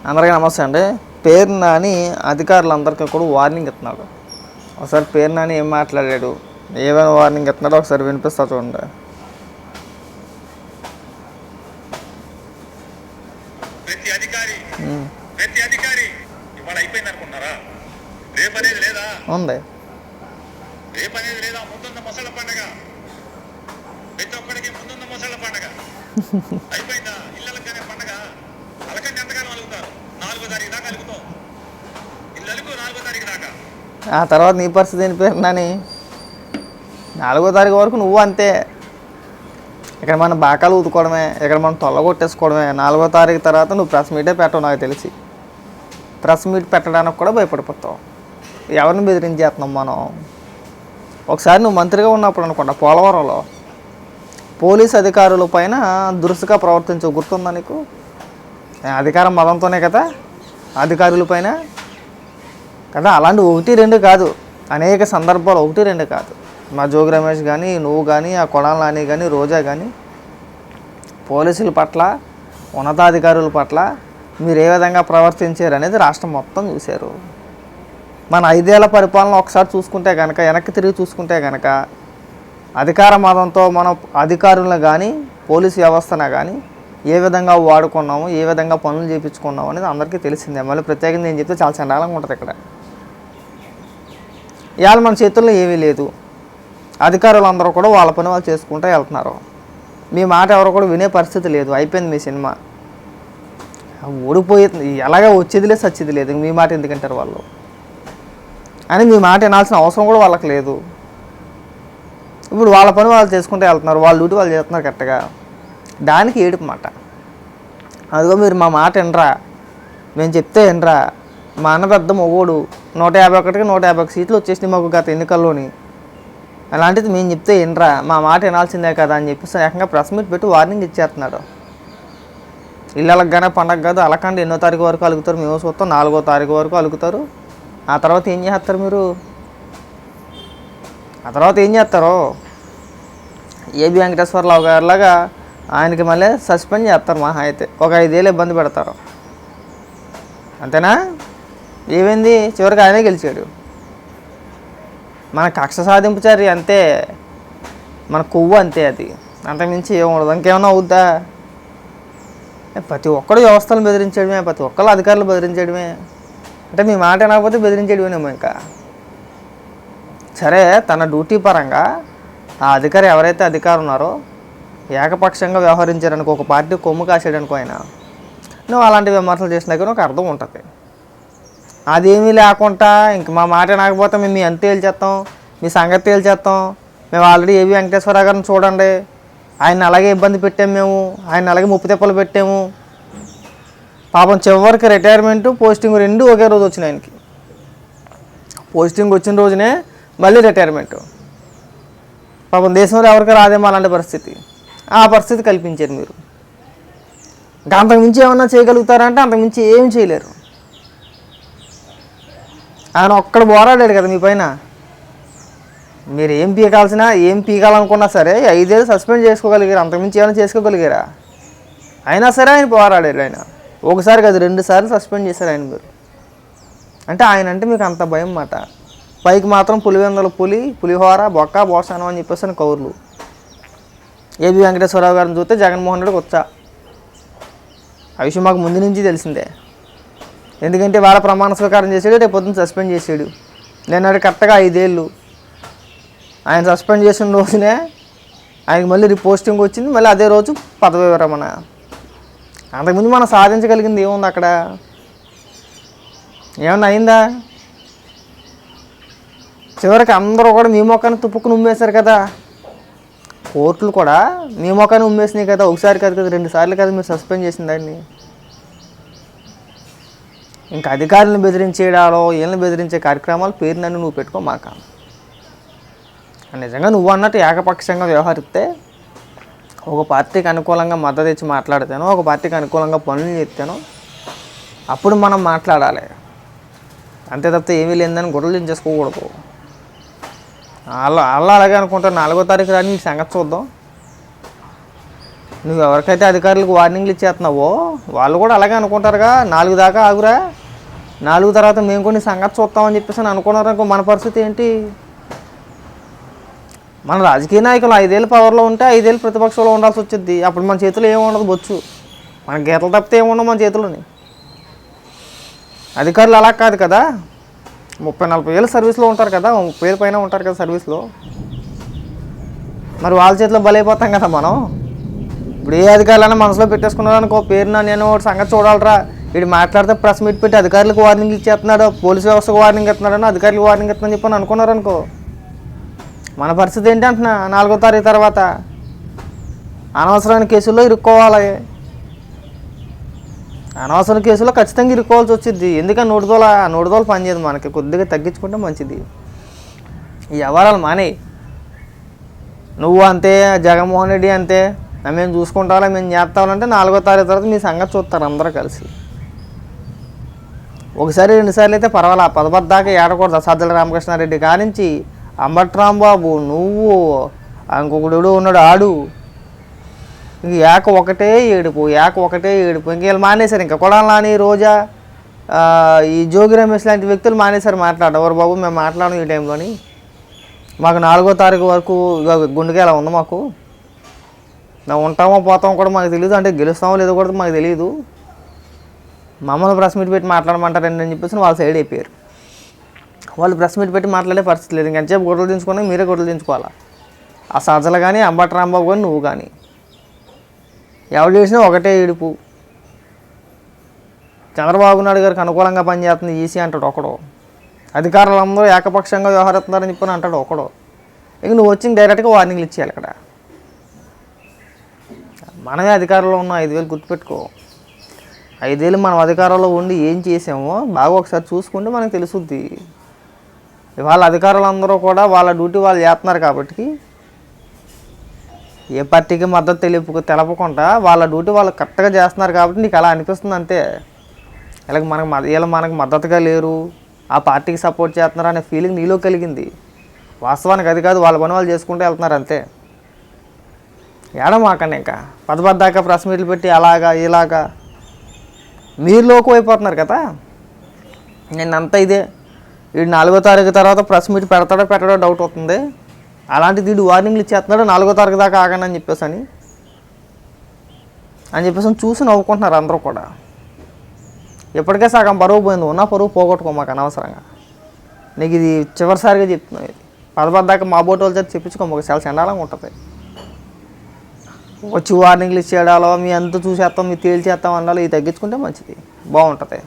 అందరికీ నమస్తే అండి. పేరు నాని అధికారులందరికీ కూడా వార్నింగ్ ఇస్తున్నాడు. ఒకసారి పేరు నాని ఏం మాట్లాడాడు? ఏమైనా వార్నింగ్ ఇస్తున్నాడో ఒకసారి వినిపిస్తా చూడండి. ప్రతి అధికారి ఉమ్, ప్రతి అధికారి ఇవాళ అయిపోయింది అనుకుంటున్నారా? రేపు అనేది లేదా? ఉంది. రేపు అనేది లేదా? ముందున్న మొసళ్ళ పండగ. ప్రతి ఒక్కడికి ముందున్న మొసళ్ళ పండగ. అయిపోయిందా ఇళ్ళకనే పండగ అలకంటే ఎంతకాలం అలుగుతారు నాలుగో తారీఖు దాకా అలుగుతాం ఇల్లు నాలుగో తారీఖు దాకా. ఆ తర్వాత నీ పరిస్థితి ఏం పేరు నాని? నాలుగో తారీఖు వరకు నువ్వు అంతే. ఇక్కడ మనం బాకాలు ఊదుకోవడమే ఇక్కడ మనం తొల్లగొట్టేసుకోవడమే నాలుగో తారీఖు తర్వాత నువ్వు ప్రెస్ మీటే పెట్టవు నాకు తెలిసి. ప్రెస్ మీట్ పెట్టడానికి కూడా భయపడిపోతావు. ఎవరిని బెదిరించేస్తున్నాం మనం? ఒకసారి నువ్వు మంత్రిగా ఉన్నప్పుడు అనుకుంటా పోలవరంలో పోలీస్ అధికారుల పైన దురుసుగా ప్రవర్తించే గుర్తుందా నీకు? అధికారం మదంతోనే కదా? అధికారుల పైన కదా అలాంటి ఒకటి రెండు కాదు. అనేక సందర్భాలు ఒకటి రెండు కాదు. మా జోగి రమేష్ కానీ నువ్వు కానీ ఆ కొడాల నాని కానీ రోజా కానీ పోలీసుల పట్ల ఉన్నతాధికారుల పట్ల మీరు ఏ విధంగా ప్రవర్తించారు అనేది రాష్ట్రం మొత్తం చూశారు. మన ఐదేళ్ళ పరిపాలన ఒకసారి చూసుకుంటే కనుక వెనక్కి తిరిగి చూసుకుంటే కనుక అధికార మతంతో మనం అధికారులను కానీ పోలీసు వ్యవస్థను కానీ ఏ విధంగా వాడుకున్నాము ఏ విధంగా పనులు చేయించుకున్నాము అనేది అందరికీ తెలిసిందే. మళ్ళీ ప్రత్యేకంగా నేను చెప్తే చాలా చండాలంగా ఉంటుంది ఇక్కడ. ఇవాళ మన చేతుల్లో ఏమీ లేదు. అధికారులు అందరూ కూడా వాళ్ళ పని వాళ్ళు చేసుకుంటూ వెళ్తున్నారు. మీ మాట ఎవరు కూడా వినే పరిస్థితి లేదు. అయిపోయింది మీ సినిమా. ఓడిపోయి ఎలాగ వచ్చేది లేదు సచ్చేది లేదు. మీ మాట ఎందుకంటారు వాళ్ళు? అని మీ మాట వినాల్సిన అవసరం కూడా వాళ్ళకి లేదు. ఇప్పుడు వాళ్ళ పని వాళ్ళు చేసుకుంటూ వెళ్తున్నారు. వాళ్ళ డ్యూటీ వాళ్ళు చేస్తున్నారు కరెక్ట్గా. దానికి ఏడుపు మాట అదిగో మీరు మా మాట వినరా మేము చెప్తే వినరా. మా అన్న పెద్ద మొగోడు నూట యాభై ఒకటికి నూట యాభై ఒక సీట్లు వచ్చేసినాయి మాకు గత ఎన్నికల్లోని. అలాంటిది మేము చెప్తే వినరా మా మాట వినాల్సిందే కదా అని చెప్పేసి ఏకంగా ప్రెస్ మీట్ పెట్టి వార్నింగ్ ఇచ్చేస్తున్నాడు. ఇళ్ళకి కానీ పండగ కాదు అలకండి ఎన్నో తారీఖు వరకు అలుగుతారు మేము చూస్తాం నాలుగో తారీఖు వరకు అలుగుతారు. ఆ తర్వాత ఏం చేస్తారు మీరు? ఆ తర్వాత ఏం చేస్తారు? ఏబి వెంకటేశ్వరరావు గారిలాగా ఆయనకి మళ్ళీ సస్పెండ్ చేస్తారు మహా అయితే. ఒక ఐదేళ్ళు ఇబ్బంది పెడతారు. అంతేనా? ఏమైంది? చివరికి ఆయనే గెలిచాడు. మన కక్ష సాధింపు చర్య అంతే. మన కొవ్వు అంతే అది. అంతకుమించి ఏముండదు ఇంకేమన్నా అవుద్దా? ప్రతి ఒక్కడు వ్యవస్థలను బెదిరించడమే. ప్రతి ఒక్కళ్ళు అధికారులు బెదిరించడమే. అంటే మీ మాట వినకపోతే బెదిరించడమేనేమో ఇంకా. సరే తన డ్యూటీ పరంగా ఆ అధికారి ఎవరైతే అధికారు ఉన్నారో ఏకపక్షంగా వ్యవహరించారనుకో ఒక పార్టీ కొమ్ము కాసాడనుకో ఆయన నువ్వు అలాంటి విమర్శలు చేసినాక ఒక అర్థం ఉంటుంది. అదేమీ లేకుండా ఇంక మా మాట నాకపోతే మేము మీ అంత తేల్చేస్తాం మీ సంగతి తేల్చేస్తాం మేము ఆల్రెడీ ఏవి వెంకటేశ్వర గారిని చూడండి ఆయన అలాగే ఇబ్బంది పెట్టాము మేము ఆయన అలాగే ముప్పు తెప్పలు పెట్టాము. పాపం చివరికి రిటైర్మెంట్ పోస్టింగ్ రెండు ఒకే రోజు వచ్చినాయి ఆయనకి. పోస్టింగ్ వచ్చిన రోజునే మళ్ళీ రిటైర్మెంట్ పాపం దేశంలో ఎవరికి రాదేమో అలాంటి పరిస్థితి. ఆ పరిస్థితి కల్పించారు మీరు. ఇంకా అంతకు ఏమన్నా చేయగలుగుతారంటే అంతకుమించి ఏం చేయలేరు. ఆయన ఒక్కడ పోరాడాడు కదా మీ పైన. మీరు ఏం పీకాల్సినా ఏం పీకాలనుకున్నా సరే ఐదేళ్ళు సస్పెండ్ చేసుకోగలిగారు అంతకుమించి ఏమైనా చేసుకోగలిగారా? అయినా సరే ఆయన పోరాడాడు ఆయన. ఒకసారి కాదు రెండు సార్లు సస్పెండ్ చేశారు ఆయన మీరు. అంటే ఆయన అంటే మీకు అంత భయం మాట పైకి మాత్రం పులివెందల పులి పులిహోర బొక్క బోసానం అని చెప్పేసి కౌర్లు. ఏబి వెంకటేశ్వరరావు గారిని చూస్తే జగన్మోహన్ రెడ్డికి వచ్చా. ఆ విషయం మాకు ముందు నుంచి తెలిసిందే. ఎందుకంటే వాళ్ళ ప్రమాణ స్వీకారం చేసాడు రేపు పొద్దున్న సస్పెండ్ చేసాడు. నేను కరెక్ట్గా ఐదేళ్ళు. ఆయన సస్పెండ్ చేసిన రోజునే ఆయనకి మళ్ళీ రిపోస్టింగ్ వచ్చింది మళ్ళీ అదే రోజు పదవి విరమణ. అంతకుముందు మనం సాధించగలిగింది ఏముంది అక్కడ? ఏమన్నా అయిందా? చివరికి అందరూ కూడా మీ మొక్కని తుప్పుకుని ఉమ్మేశారు కదా. కోర్టులు కూడా మీ మొక్కని ఉమ్మేసినాయి కదా ఒకసారి కాదు కదా రెండు సార్లు కదా మీరు సస్పెండ్ చేసిన దాన్ని. ఇంకా అధికారులను బెదిరించేయడాలో వీళ్ళని బెదిరించే కార్యక్రమాలు పేరు నన్ను నువ్వు పెట్టుకో మాక నిజంగా నువ్వు అన్నట్టు ఏకపక్షంగా వ్యవహరిస్తే ఒక పార్టీకి అనుకూలంగా మద్దతు ఇచ్చి మాట్లాడితేనో ఒక పార్టీకి అనుకూలంగా పనులు చేస్తాను అప్పుడు మనం మాట్లాడాలి. అంతే తప్పితే ఏమీ లేదని గొడవలు చేసుకోకూడదు వాళ్ళు వాళ్ళు అలాగే అనుకుంటారు నాలుగో తారీఖు రాని సంగతి చూద్దాం. నువ్వు ఎవరికైతే అధికారులకు వార్నింగ్లు ఇచ్చేస్తున్నావో వాళ్ళు కూడా అలాగే అనుకుంటారుగా. నాలుగు దాకా ఆగురా. నాలుగు తర్వాత మేము కొన్ని సంగతి చూస్తామని చెప్పేసి అని అనుకున్నారు? మన పరిస్థితి ఏంటి? మన రాజకీయ నాయకులు ఐదేళ్ళు పవర్లో ఉంటే ఐదేళ్ళు ప్రతిపక్షంలో ఉండాల్సి వచ్చింది అప్పుడు మన చేతిలో ఏమి ఉండదు బొచ్చు. మన గీతలు తప్పితే ఏముండవు మన చేతిలోని. అధికారులు అలా కాదు కదా. ముప్పై నలభై ఏళ్ళు సర్వీస్లో ఉంటారు కదా ముప్పై ఏళ్ళ పైన ఉంటారు కదా సర్వీస్లో. మరి వాళ్ళ చేతిలో బలైపోతాం కదా మనం. ఇప్పుడు ఏ అధికారులైనా మనసులో పెట్టేసుకున్నారు అనుకో పేరున నేను ఒకటి సంగతి చూడాలరా. వీడు మాట్లాడితే ప్రెస్ మీట్ పెట్టి అధికారులకు వార్నింగ్ ఇచ్చేస్తున్నాడు పోలీస్ వ్యవస్థకు వార్నింగ్ ఇస్తున్నాడని అధికారులకు వార్నింగ్ ఇస్తున్నాను చెప్పని అనుకున్నారు అనుకో మన పరిస్థితి ఏంటి అంటున్నా నాలుగో తారీఖు తర్వాత. అనవసరమైన కేసుల్లో ఇరుక్కోవాలి. అనవసర కేసులో ఖచ్చితంగా ఇరుక్కోవాల్సి వచ్చింది ఎందుకంటే నోటిదోల నోటిదోల పనిచేయదు మనకి. కొద్దిగా తగ్గించుకుంటే మంచిది. ఈ వ్యవహారాలు మానే. నువ్వు అంతే జగన్మోహన్ రెడ్డి అంతే. మేము చూసుకుంటామా మేము చేస్తామంటే నాలుగో తారీఖు తర్వాత మీ సంగతి చూస్తారు అందరూ కలిసి. ఒకసారి రెండుసార్లు అయితే పర్వాలా. పదపద్దాకా దాకా ఏడకూడదు. సజ్జల రామకృష్ణారెడ్డి కానించి అంబట్రాంబాబు నువ్వు ఇంకొకడు ఉన్నాడు ఆడు. ఏక ఒకటే ఏడుపు ఏక ఒకటే ఏడుపు. ఇంక వీళ్ళు మానేశారు. ఇంకా కొడాలని రోజా ఈ జోగి రమేష్ లాంటి వ్యక్తులు మానేశారు మాట్లాడడం. ఎవరు బాబు మేము మాట్లాడడం ఈ టైంలోని మాకు నాలుగో తారీఖు వరకు గుండెకి ఎలా ఉంది మాకు? మేము ఉంటామో పోతామో కూడా మాకు తెలియదు అంటే గెలుస్తామో లేదో కూడా మాకు తెలియదు మమ్మల్ని ప్రెస్ మీట్ పెట్టి మాట్లాడమంటారండి అని చెప్పేసి వాళ్ళ సైడ్ అయిపోయారు. వాళ్ళు ప్రెస్ మీట్ పెట్టి మాట్లాడే పరిస్థితి లేదు. ఇంకెంతసేపు గొడవలు దించుకున్నా మీరే గొడవలు దించుకోవాలా? ఆ సజ్జలు కానీ అంబట్ రాంబాబు కానీ నువ్వు కానీ ఎవరు చేసినా ఒకటే ఏడుపు. చంద్రబాబు నాయుడు గారికి అనుకూలంగా పనిచేస్తుంది ఈసీ అంటాడు ఒకడు. అధికారులు అందరూ ఏకపక్షంగా వ్యవహరిస్తున్నారని చెప్పని అంటాడు ఒకడు. ఇక నువ్వు వచ్చి డైరెక్ట్గా వార్నింగ్లు ఇచ్చేయాలి ఇక్కడ. మనమే అధికారంలో ఉన్న ఐదు వేలు గుర్తుపెట్టుకో. ఐదేళ్ళు మనం అధికారంలో ఉండి ఏం చేసామో బాగా ఒకసారి చూసుకుంటే మనకు తెలుసుద్ది. వాళ్ళ అధికారులు అందరూ కూడా వాళ్ళ డ్యూటీ వాళ్ళు చేస్తున్నారు కాబట్టి ఏ పార్టీకి మద్దతు తెలుపు తెలపకుండా వాళ్ళ డ్యూటీ వాళ్ళు కరెక్ట్గా చేస్తున్నారు కాబట్టి నీకు అలా అనిపిస్తుంది అంతే. వీళ్ళకి మనకు మద- వీళ్ళు మనకు మద్దతుగా లేరు ఆ పార్టీకి సపోర్ట్ చేస్తున్నారు అనే ఫీలింగ్ నీలో కలిగింది. వాస్తవానికి అది కాదు వాళ్ళ పని వాళ్ళు చేసుకుంటూ వెళ్తున్నారు అంతే. ఏడమాకండి ఇంకా. పదపద్దాకా ప్రెస్ మీట్లు పెట్టి అలాగా ఇలాగా. మీరు లోకం అయిపోతున్నారు కదా. నేను అంతా ఇదే. ఈ నాలుగో తారీఖు తర్వాత ప్రెస్ మీట్ పెడతాడో పెట్టడో డౌట్ అవుతుంది అలాంటి వీడు వార్నింగ్లు ఇచ్చేస్తున్నాడు నాలుగో తారీఖు దాకా ఆగండి అని చెప్పేసి అని. అని చెప్పేసి చూసి నవ్వుకుంటున్నారు అందరూ కూడా. ఇప్పటికే సగం పరువు పోయింది ఉన్న పరువు పోగొట్టుకో మాకు అనవసరంగా. నీకు ఇది చివరిసారిగా చెప్తున్నావు ఇది. పదపద్దాకా మా బోటి వాళ్ళ చేత చెప్పించుకో మాకు చాలా చండాలంగా ఉంటుంది. వచ్చి వార్నింగ్లు ఇచ్చేయడాలో మీ అంత చూసేస్తాం మీ తేల్చేస్తాం అన్నాలో ఇది తగ్గించుకుంటే మంచిది. బాగుంటుంది.